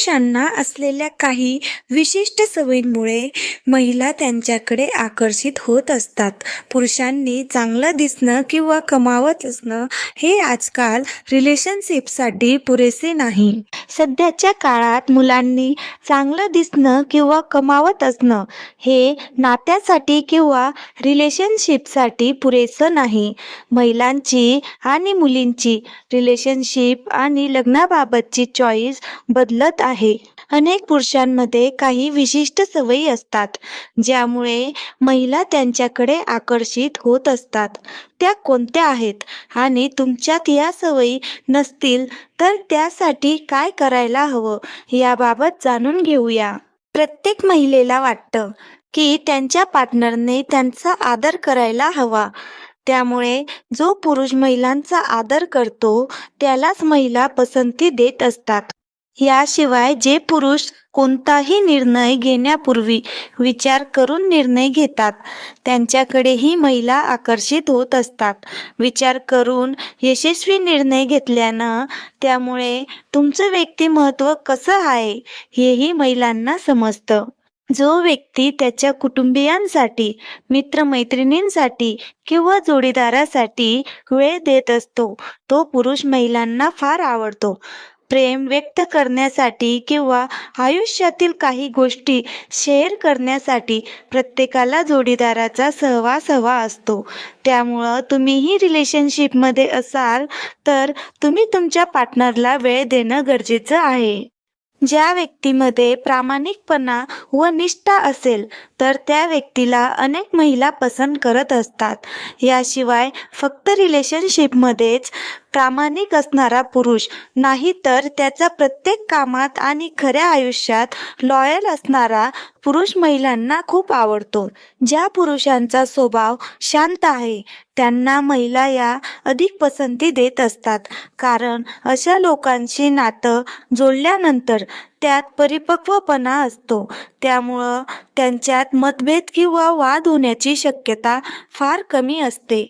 पुरुषांना असलेल्या काही विशिष्ट सवयींमुळे महिला त्यांच्याकडे आकर्षित होत असतात. पुरुषांनी चांगलं दिसणं किंवा कमावत असणं हे आजकाल रिलेशनशिपसाठी पुरेसे नाही. सध्याच्या काळात मुलांनी चांगलं दिसणं किंवा कमावत असणं हे नात्यासाठी किंवा रिलेशनशिपसाठी पुरेसं नाही. महिलांची आणि मुलींची रिलेशनशिप आणि लग्नाबाबतची चॉईस बदलत आहे. अनेक पुरुषांमध्ये काही विशिष्ट सवयी असतात ज्यामुळे महिला त्यांच्याकडे आकर्षित होत असतात. त्या कोणत्या आहेत आणि तुमच्यात या सवयी नसतील तर त्यासाठी काय करायला हवं याबाबत जाणून घेऊया. प्रत्येक महिलेला वाटतं की त्यांच्या पार्टनरने त्यांचा आदर करायला हवा. त्यामुळे जो पुरुष महिलांचा आदर करतो त्यालाच महिला पसंती देत असतात. याशिवाय जे पुरुष कोणताही निर्णय घेण्यापूर्वी विचार करून निर्णय घेतात त्यांच्याकडेही महिला आकर्षित होत असतात. विचार करून यशस्वी निर्णय घेतल्यानं त्यामुळे तुमचं व्यक्तिमत्व कसं आहे हेही महिलांना समजतं. जो व्यक्ती त्याच्या कुटुंबियांसाठी मित्रमैत्रिणींसाठी किंवा जोडीदारासाठी वेळ देत असतो तो पुरुष महिलांना फार आवडतो. प्रेम व्यक्त करण्यासाठी किंवा आयुष्यातील काही गोष्टी शेअर करण्यासाठी प्रत्येकाला जोडीदाराचा सहवास हवा असतो. त्यामुळं तुम्हीही रिलेशनशिपमध्ये असाल तर तुम्ही तुमच्या पार्टनरला वेळ देणं गरजेचं आहे. ज्या व्यक्तीमध्ये प्रामाणिकपणा व निष्ठा असेल तर त्या व्यक्तीला अनेक महिला पसंत करत असतात. याशिवाय फक्त रिलेशनशिपमध्येच प्रामाणिक असणारा पुरुष. नाही तर त्याचा प्रत्येक कामात आणि खऱ्या आयुष्यात लॉयल असणारा पुरुष महिलांना खूप आवडतो. ज्या पुरुषांचा स्वभाव शांत आहे त्यांना महिला या अधिक पसंती देत असतात. कारण अशा लोकांशी नातं जोडल्यानंतर त्यात परिपक्वपणा असतो. त्यामुळं त्यांच्यात मतभेद किंवा वाद होण्याची शक्यता फार कमी असते.